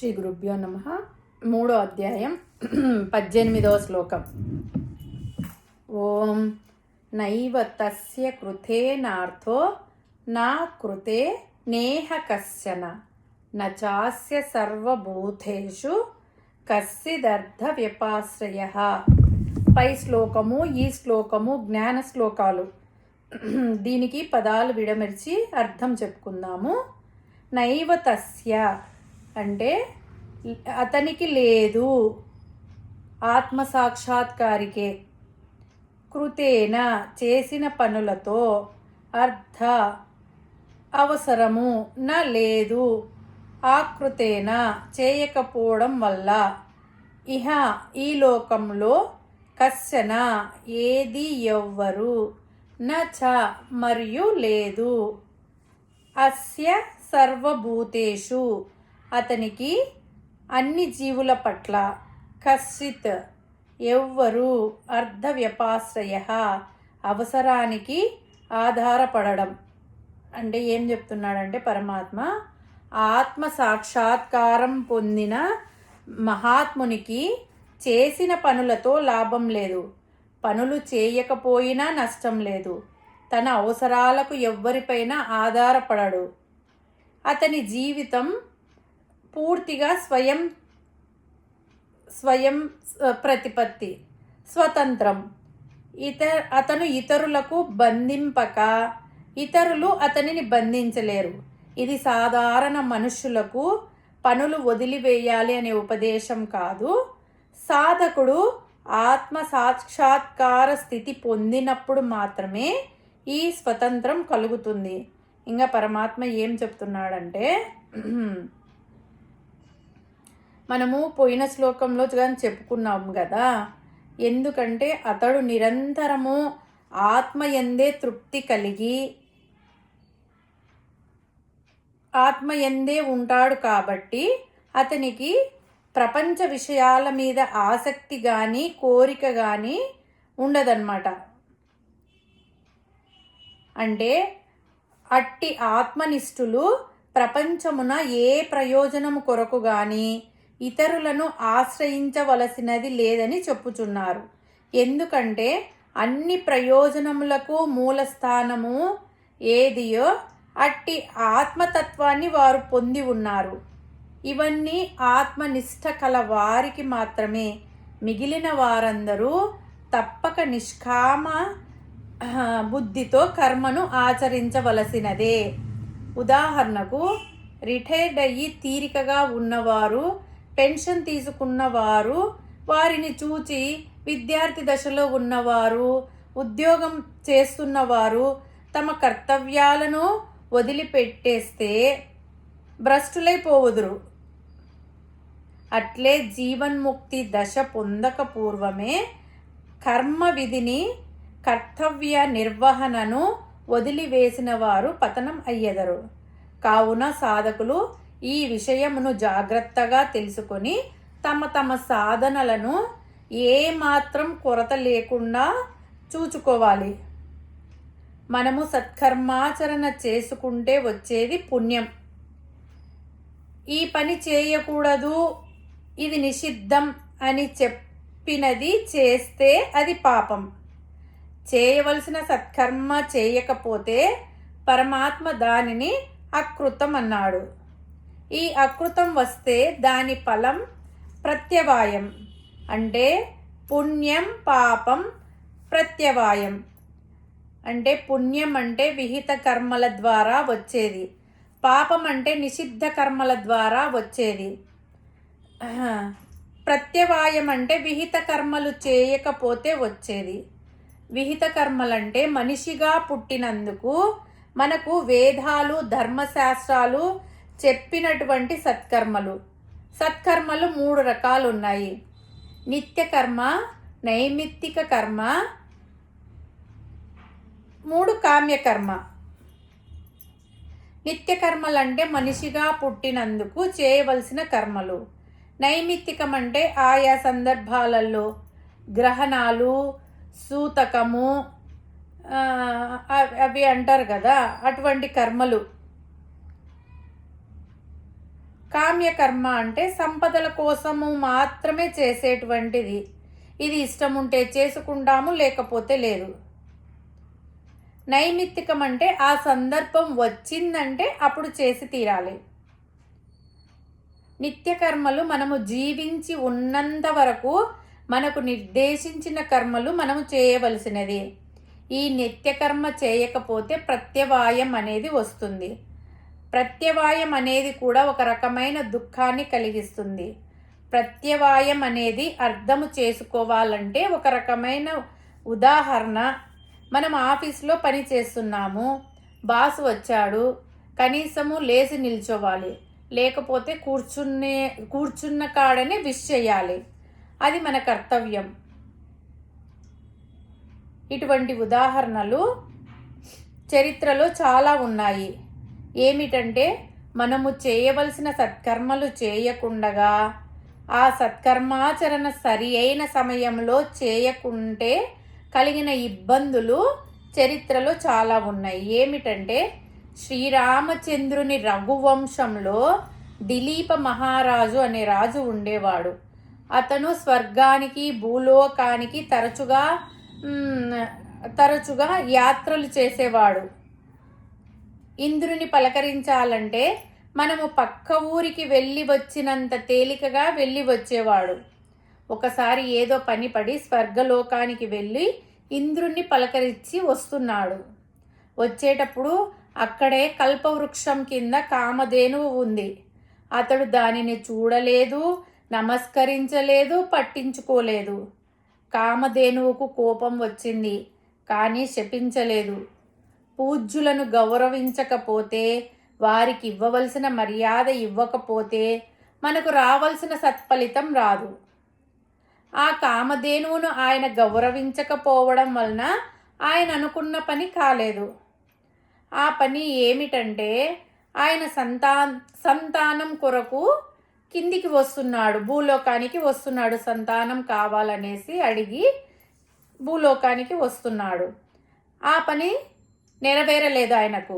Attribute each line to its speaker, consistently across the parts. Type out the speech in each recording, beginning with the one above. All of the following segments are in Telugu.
Speaker 1: శ్రీ గురుభ్యో నమ. మూడో అధ్యాయం పద్దెనిమిదవ శ్లోకం. ఓం నైవ తస్య కృతేనార్థో నా కృతే నేహ కశ్చన నాస్య సర్వభూతేషు కస్సిదర్థ వ్యపాశ్రయ పై శ్లోకము ఈ శ్లోకము జ్ఞాన శ్లోకాలు. దీనికి పదాలు విడమర్చి అర్థం చెప్పుకుందాము. నైవ తస్య అంటే అతనికి లేదు. ఆత్మ సాక్షాత్కారికే. కృతేన చేసిన పనులతో అర్థ అవసరము నా లేదు. ఆకృతేన చేయకపోవడం వల్ల ఇహ ఈ లోకంలో కశ్చన ఏది ఎవ్వరు నచ మరియు లేదు. అస్య సర్వభూతేషు అతనికి అన్ని జీవుల పట్ల కశ్చిత్ ఎవ్వరు అర్ధ వ్యపాశ్రయ అవసరానికి ఆధారపడడం. అంటే ఏం చెప్తున్నాడంటే పరమాత్మ ఆత్మ సాక్షాత్కారం పొందిన మహాత్మునికి చేసిన పనులతో లాభం లేదు. పనులు చేయకపోయినా నష్టం లేదు. తన అవసరాలకు ఎవ్వరిపైన ఆధారపడడు. అతని జీవితం పూర్తిగా స్వయం స్వయం ప్రతిపత్తి స్వతంత్రం. ఇతర అతను ఇతరులకు బంధింపక ఇతరులు అతనిని బంధించలేరు. ఇది సాధారణ మనుషులకు పనులు వదిలివేయాలి అనే ఉపదేశం కాదు. సాధకుడు ఆత్మ సాక్షాత్కార స్థితి పొందినప్పుడు మాత్రమే ఈ స్వతంత్రం కలుగుతుంది. ఇంకా పరమాత్మ ఏం చెప్తున్నాడంటే మనము పోయిన శ్లోకంలో కానీ చెప్పుకున్నాం కదా ఎందుకంటే అతడు నిరంతరము ఆత్మ ఎందే తృప్తి కలిగి ఆత్మ ఎందే ఉంటాడు కాబట్టి అతనికి ప్రపంచ విషయాల మీద ఆసక్తి కానీ కోరిక కానీ ఉండదన్నమాట. అంటే అట్టి ఆత్మనిష్ఠులు ప్రపంచమున ఏ ప్రయోజనము కొరకు కానీ ఇతరులను ఆశ్రయించవలసినది లేదని చెప్పుచున్నారు. ఎందుకంటే అన్ని ప్రయోజనములకు మూలస్థానము ఏదియో అట్టి ఆత్మతత్వాన్ని వారు పొంది ఉన్నారు. ఇవన్నీ ఆత్మనిష్ట కల వారికి మాత్రమే. మిగిలిన వారందరూ తప్పక నిష్కామ బుద్ధితో కర్మను ఆచరించవలసినదే. ఉదాహరణకు రిటైర్డ్ అయ్యి తీరికగా ఉన్నవారు పెన్షన్ తీసుకున్న వారు వారిని చూచి విద్యార్థి దశలో ఉన్నవారు ఉద్యోగం చేస్తున్నవారు తమ కర్తవ్యాలను వదిలిపెట్టేస్తే భ్రష్టులైపోవుదురు అట్లే జీవన్ముక్తి దశ పొందక పూర్వమే కర్మ విధిని కర్తవ్య నిర్వహణను వదిలివేసిన వారు పతనం అయ్యెదరు. కావున సాధకులు ఈ విషయమును జాగ్రత్తగా తెలుసుకొని తమ తమ సాధనలను ఏమాత్రం కొరత లేకుండా చూచుకోవాలి. మనము సత్కర్మాచరణ చేసుకుంటే వచ్చేది పుణ్యం. ఈ పని చేయకూడదు ఇది నిషిద్ధం అని చెప్పినది చేస్తే అది పాపం. చేయవలసిన సత్కర్మ చేయకపోతే పరమాత్మ దానిని అకృతం అన్నాడు ఈ అకృతం వస్తే దాని ఫలం ప్రత్యవాయం. అంటే పుణ్యం పాపం ప్రత్యవాయం. అంటే పుణ్యం అంటే విహిత కర్మల ద్వారా వచ్చేది. పాపం అంటే నిషిద్ధ కర్మల ద్వారా వచ్చేది. ప్రత్యవాయం అంటే విహిత కర్మలు చేయకపోతే వచ్చేది. విహిత కర్మలంటే మనిషిగా పుట్టినందుకు మనకు వేదాలు ధర్మశాస్త్రాలు చెప్పినటువంటి సత్కర్మలు. సత్కర్మలు మూడు రకాలు ఉన్నాయి నిత్యకర్మ నైమిత్తిక కర్మ మూడు కామ్యకర్మ. నిత్యకర్మలు అంటే మనిషిగా పుట్టినందుకు చేయవలసిన కర్మలు. నైమిత్తికం అంటే ఆయా సందర్భాలలో గ్రహణాలు సూతకము అవి అంటారు కదా అటువంటి కర్మలు. కామ్యకర్మ అంటే సంపదల కోసము మాత్రమే చేసేటువంటిది. ఇది ఇష్టం ఉంటే చేసుకుంటాము లేకపోతే లేదు. నైమిత్తికం అంటే ఆ సందర్భం వచ్చిందంటే అప్పుడు చేసి తీరాలి. నిత్యకర్మలు మనము జీవించి ఉన్నంత వరకు మనకు నిర్దేశించిన కర్మలు మనము చేయవలసినది. ఈ నిత్యకర్మ చేయకపోతే ప్రత్యవాయం అనేది వస్తుంది. ప్రత్యవాయం అనేది కూడా ఒక రకమైన దుఃఖాన్ని కలిగిస్తుంది. ప్రత్యవాయం అనేది అర్థము చేసుకోవాలంటే ఒక రకమైన ఉదాహరణ. మనం ఆఫీస్లో పని చేస్తున్నాము బాస్ వచ్చాడు కనీసము లేచి నిల్చోవాలి లేకపోతే కూర్చునే కూర్చున్న కాడనే విష్ చేయాలి. అది మన కర్తవ్యం. ఇటువంటి ఉదాహరణలు చరిత్రలో చాలా ఉన్నాయి. ఏమిటంటే మనము చేయవలసిన సత్కర్మలు చేయకుండగా ఆ సత్కర్మాచరణ సరి అయిన సమయంలో చేయకుంటే కలిగిన ఇబ్బందులు చరిత్రలో చాలా ఉన్నాయి. ఏమిటంటే శ్రీరామచంద్రుని రఘువంశంలో దిలీప మహారాజు అనే రాజు ఉండేవాడు. అతను స్వర్గానికి భూలోకానికి తరచుగా తరచుగా యాత్రలు చేసేవాడు. ఇంద్రుని పలకరించాలంటే మనము పక్క ఊరికి వెళ్ళి వచ్చినంత తేలికగా వెళ్ళి వచ్చేవాడు. ఒకసారి ఏదో పని పడి స్వర్గలోకానికి వెళ్ళి ఇంద్రుణ్ణి పలకరించి వస్తున్నాడు. వచ్చేటప్పుడు అక్కడే కల్పవృక్షం కింద కామధేనువు ఉంది. అతడు దానిని చూడలేదు నమస్కరించలేదు పట్టించుకోలేదు. కామధేనువుకు కోపం వచ్చింది కానీ శపించలేదు. పూజ్యులను గౌరవించకపోతే వారికి ఇవ్వవలసిన మర్యాద ఇవ్వకపోతే మనకు రావలసిన సత్ఫలితం రాదు. ఆ కామధేనువును ఆయన గౌరవించకపోవడం వలన ఆయన అనుకున్న పని కాలేదు. ఆ పని ఏమిటంటే ఆయన సంతా సంతానం కొరకు కిందికి వస్తున్నాడు భూలోకానికి వస్తున్నాడు సంతానం కావాలనేసి అడిగి భూలోకానికి వస్తున్నాడు. ఆ పని నెరవేరలేదు ఆయనకు.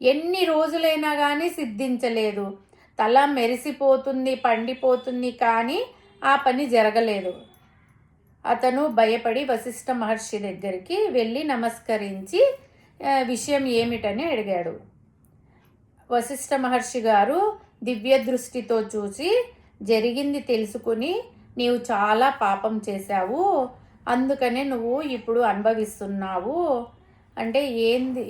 Speaker 1: ఎన్ని రోజులైనా కానీ సిద్ధించలేదు. తల మెరిసిపోతుంది పండిపోతుంది కానీ ఆ పని జరగలేదు. అతను భయపడి వశిష్ఠ మహర్షి దగ్గరికి వెళ్ళి నమస్కరించి విషయం ఏమిటని అడిగాడు. వశిష్ఠ మహర్షి గారు దివ్య దృష్టితో చూసి జరిగింది తెలుసుకుని నీవు చాలా పాపం చేశావు. అందుకనే నువ్వు ఇప్పుడు అనుభవిస్తున్నావు. అంటే ఏంది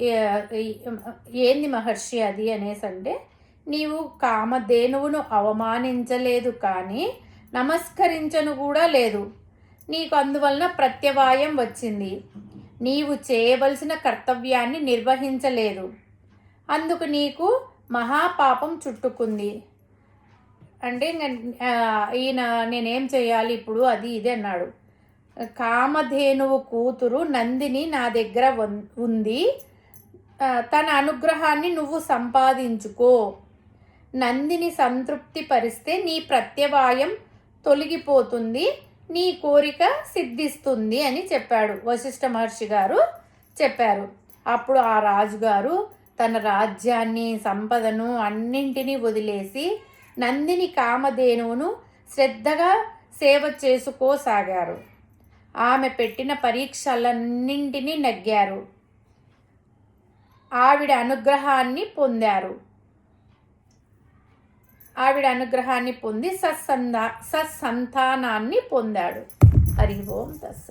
Speaker 1: ఏంది మహర్షి అది అనేసి అంటే నీవు కామధేనువును అవమానించలేదు కానీ నమస్కరించను కూడా లేదు. నీకు అందువలన ప్రత్యవాయం వచ్చింది. నీవు చేయవలసిన కర్తవ్యాన్ని నిర్వహించలేదు. అందుకు నీకు మహాపాపం చుట్టుకుంది. అంటే ఈయన నేనేం చేయాలి ఇప్పుడు అది ఇది అన్నాడు. కామధేనువు కూతురు నందిని నా దగ్గర ఉంది. తన అనుగ్రహాన్ని నువ్వు సంపాదించుకో. నందిని సంతృప్తి పరిస్తే నీ ప్రత్యవాయం తొలగిపోతుంది నీ కోరిక సిద్ధిస్తుంది అని చెప్పాడు వశిష్ఠ మహర్షి గారు చెప్పారు. అప్పుడు ఆ రాజుగారు తన రాజ్యాన్ని సంపదను అన్నింటినీ వదిలేసి నందిని కామధేనువును శ్రద్ధగా సేవ చేసుకోసాగారు. ఆమె పెట్టిన పరీక్షలన్నింటినీ నెగ్గారు. ఆవిడ అనుగ్రహాన్ని పొందారు. ఆవిడ అనుగ్రహాన్ని పొంది సత్సందా సత్సంతానాన్ని పొందాడు. హరి ఓం దస్